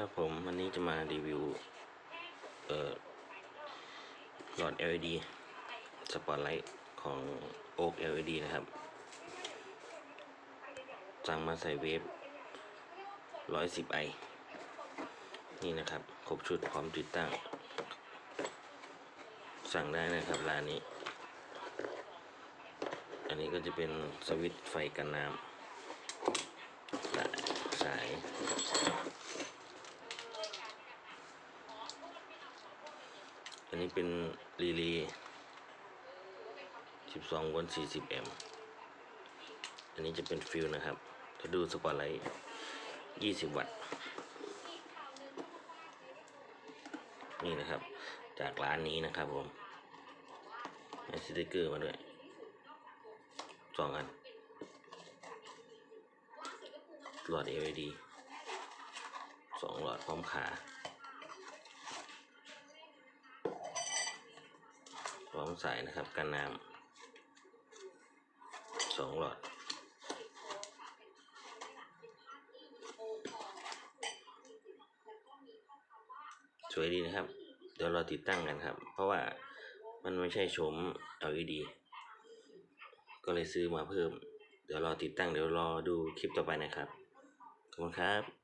ครับผมวันนี้จะมารีวิว เอ่อ หลอด LED สปอตไลท์ของ Oak LED นะครับ สั่งมาใส่เวฟ110ไอนี่นะครับ ครบชุดพร้อมติดตั้ง สั่งได้นะครับร้านนี้ อันนี้ก็จะเป็นสวิตช์ไฟกันน้ำสายสาย อันนี้เป็นรีเลย์12โวลต์40แอมป์อันนี้จะเป็นฟิลนะครับถ้าดูสปอตไลท์20 วัตต์ นี่นะครับ จากร้านนี้นะครับผมให้สติกเกอร์มาด้วยสองอันหลอด LED สองหลอดพร้อมขา พร้อมสายนะครับกันน้ำสองหลอดสวยดีนะครับ เดี๋ยวเราติดตั้งกันครับ เพราะว่ามันไม่ใช่โฉม LED ก็เลยซื้อมาเพิ่ม เดี๋ยวรอติดตั้งเดี๋ยวรอดูคลิปต่อไปนะครับ ขอบคุณครับ